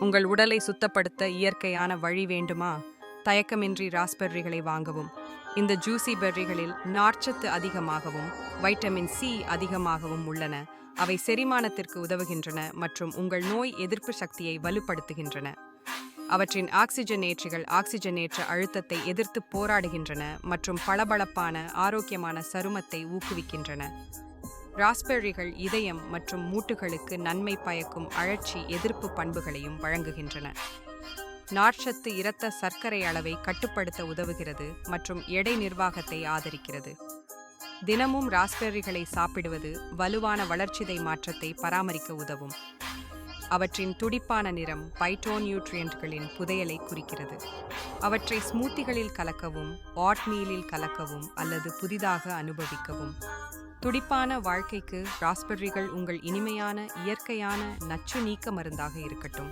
உங்கள் உடலை சுத்தப்படுத்த இயற்கையான வழி வேண்டுமா? தயக்கமின்றி ராஸ்பெர்ரிகளை வாங்கவும். இந்த ஜூசி பெர்ரிகளில் நார்ச்சத்து அதிகமாகவும் வைட்டமின் சி அதிகமாகவும் உள்ளன. அவை செரிமானத்திற்கு உதவுகின்றன மற்றும் உங்கள் நோய் எதிர்ப்பு சக்தியை வலுப்படுத்துகின்றன. அவற்றின் ஆக்சிஜனேற்றிகள் ஆக்சிஜனேற்ற அழுத்தத்தை எதிர்த்து போராடுகின்றன மற்றும் பளபளப்பான ஆரோக்கியமான சருமத்தை ஊக்குவிக்கின்றன. ராஸ்பெர்ரிகள் இதயம் மற்றும் மூட்டுகளுக்கு நன்மை பயக்கும் அழற்சி எதிர்ப்பு பண்புகளையும் வழங்குகின்றன. நார்ச்சத்து இரத்த சர்க்கரை அளவை கட்டுப்படுத்த உதவுகிறது மற்றும் எடை நிர்வாகத்தை ஆதரிக்கிறது. தினமும் ராஸ்பெர்ரிகளை சாப்பிடுவது வலுவான வளர்ச்சிதை மாற்றத்தை பராமரிக்க உதவும். அவற்றின் துடிப்பான நிறம் பைட்டோநியூட்ரியன்ட்களின் புதையலை குறிக்கிறது. அவற்றை ஸ்மூத்திகளில் கலக்கவும் ஆட்மீலில் கலக்கவும் அல்லது புதிதாக அனுபவிக்கவும். துடிப்பான வாழ்க்கைக்கு ராஸ்பெர்ரிகள் உங்கள் இனிமையான இயற்கையான நச்சு நீக்க மருந்தாக இருக்கட்டும்.